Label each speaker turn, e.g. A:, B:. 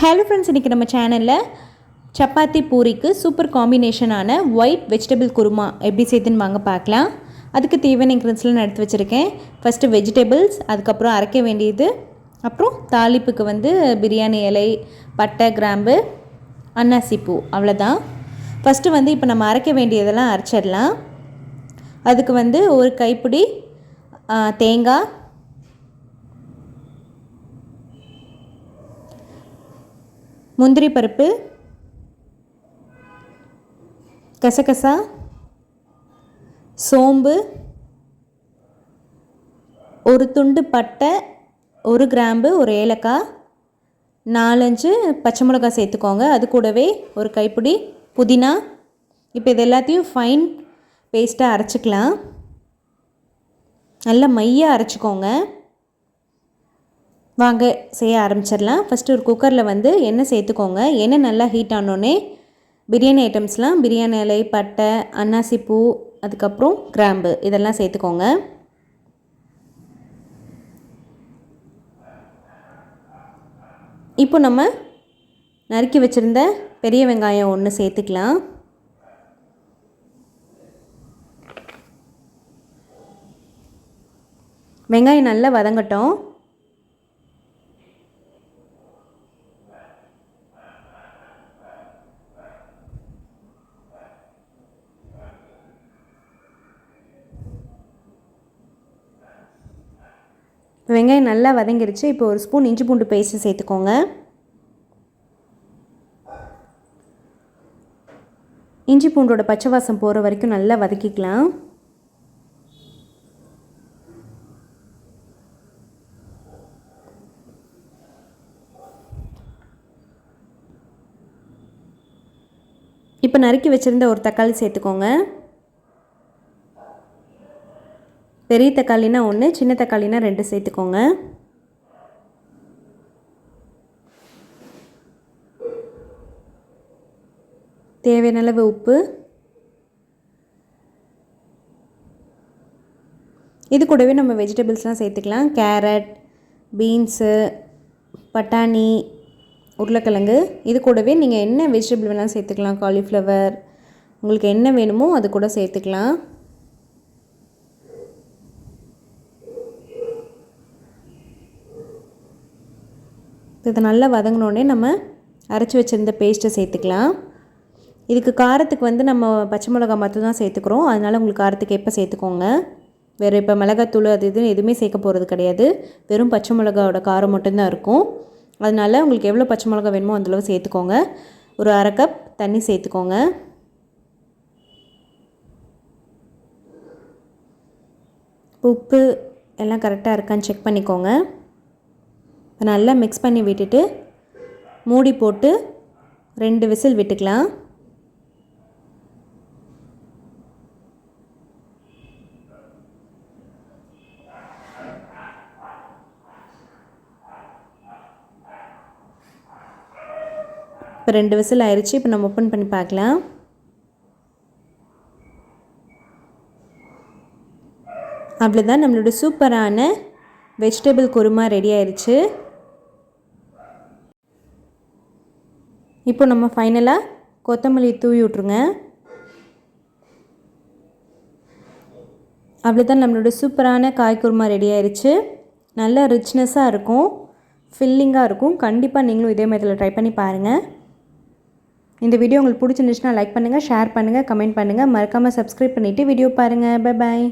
A: Hello friends இன்றைக்கி நம்ம சேனலில் சப்பாத்தி பூரிக்கு சூப்பர் காம்பினேஷனான ஒயிட் வெஜிடபிள் குருமா எப்படி செய்துன்னு வாங்க பார்க்கலாம். அதுக்கு தேவையான இன்க்ரீடியன்ஸ்லாம் நான் எடுத்து வச்சுருக்கேன். ஃபஸ்ட்டு வெஜிடபிள்ஸ் அதுக்கப்புறம் அரைக்க வேண்டியது அப்புறம் தாளிப்புக்கு வந்து பிரியாணி இலை பட்டை கிராம்பு அன்னாசிப்பூ அவ்வளோதான் ஃபஸ்ட்டு வந்து இப்போ நம்ம அரைக்க வேண்டியதெல்லாம் அரைச்சிடலாம். அதுக்கு வந்து ஒரு கைப்பிடி தேங்காய் முந்திரி பருப்பு கசகசா சோம்பு ஒரு துண்டு பட்டை ஒரு கிராம்பு ஒரு ஏலக்காய் நாலஞ்சு பச்சை மிளகாய் சேர்த்துக்கோங்க. அது கூடவே ஒரு கைப்பிடி புதினா. இப்போ இது எல்லாத்தையும் ஃபைன் பேஸ்ட்டாக அரைச்சிக்கலாம். நல்லா மையாக அரைச்சிக்கோங்க. வாங்க செய்ய ஆரம்பிச்சிடலாம். ஃபஸ்ட்டு ஒரு குக்கரில் வந்து எண்ணெய் சேர்த்துக்கோங்க. எண்ணெய் நல்லா ஹீட் ஆனோடனே பிரியாணி ஐட்டம்ஸ்லாம் பிரியாணி இலை பட்டை அன்னாசி பூ அதுக்கப்புறம் கிராம்பு இதெல்லாம் சேர்த்துக்கோங்க. இப்போ நம்ம நறுக்கி வச்சுருந்த பெரிய வெங்காயம் ஒன்று சேர்த்துக்கலாம். வெங்காயம் நல்லா வதங்கட்டும். வெங்காயம் நல்லா வதங்கிருச்சு. இப்போ ஒரு ஸ்பூன் இஞ்சி பூண்டு பேஸ்ட்டு சேர்த்துக்கோங்க. இஞ்சி பூண்டோட பச்சை வாசம் போகிற வரைக்கும் நல்லா வதக்கிக்கலாம். இப்போ நறுக்கி வச்சுருந்த ஒரு தக்காளி சேர்த்துக்கோங்க. பெரிய தக்காளினா ஒன்று சின்ன தக்காளினா ரெண்டு சேர்த்துக்கோங்க. தேவையான அளவு உப்பு. இது கூடவே நம்ம வெஜிடபிள்ஸ்லாம் சேர்த்துக்கலாம். கேரட் பீன்ஸு பட்டாணி உருளைக்கிழங்கு. இது கூடவே நீங்கள் என்ன வெஜிடபிள் வேணாலும் சேர்த்துக்கலாம். காலிஃப்ளவர் உங்களுக்கு என்ன வேணுமோ அது கூட சேர்த்துக்கலாம். இதை நல்லா வதங்கினோடனே நம்ம அரைச்சி வச்சுருந்த பேஸ்ட்டை சேர்த்துக்கலாம். இதுக்கு காரத்துக்கு வந்து நம்ம பச்சை மிளகா மட்டும் தான் சேர்த்துக்கிறோம். அதனால் உங்களுக்கு காரத்துக்கு எப்போ சேர்த்துக்கோங்க. வேறு இப்போ மிளகாத்தூள் அது இதுன்னு எதுவுமே சேர்க்க போகிறது கிடையாது. வெறும் பச்சை மிளகாவோட காரம் மட்டும்தான் இருக்கும். அதனால் உங்களுக்கு எவ்வளோ பச்சை மிளகா வேணுமோ அந்தளவு சேர்த்துக்கோங்க. ஒரு அரை கப் தண்ணி சேர்த்துக்கோங்க. உப்பு எல்லாம் கரெக்டாக இருக்கான்னு செக் பண்ணிக்கோங்க. நல்லா மிக்ஸ் பண்ணி விட்டுட்டு மூடி போட்டு ரெண்டு விசில் விட்டுக்கலாம். இப்போ ரெண்டு விசில் ஆயிடுச்சு இப்போ நம்ம ஓப்பன் பண்ணி பார்க்கலாம். அவ்வளோதான் நம்மளோட சூப்பரான வெஜிடபிள் குருமா ரெடி ஆயிடுச்சு இப்போ நம்ம ஃபைனலாக கொத்தமல்லி தூவி விட்ருங்க அவ்வளோதான் நம்மளோட சூப்பரான காய் குருமா ரெடி ஆயிடுச்சு நல்ல ரிச்னஸாக இருக்கும். ஃபில்லிங்காக இருக்கும். கண்டிப்பாக நீங்களும் இதே மாதிரி ட்ரை பண்ணி பாருங்கள் இந்த வீடியோ உங்களுக்கு பிடிச்சிருந்துச்சுன்னா லைக் பண்ணுங்கள் ஷேர் பண்ணுங்கள் கமெண்ட் பண்ணுங்கள் மறக்காமல் சப்ஸ்கிரைப் பண்ணிவிட்டு வீடியோ பாருங்கள் பை பாய்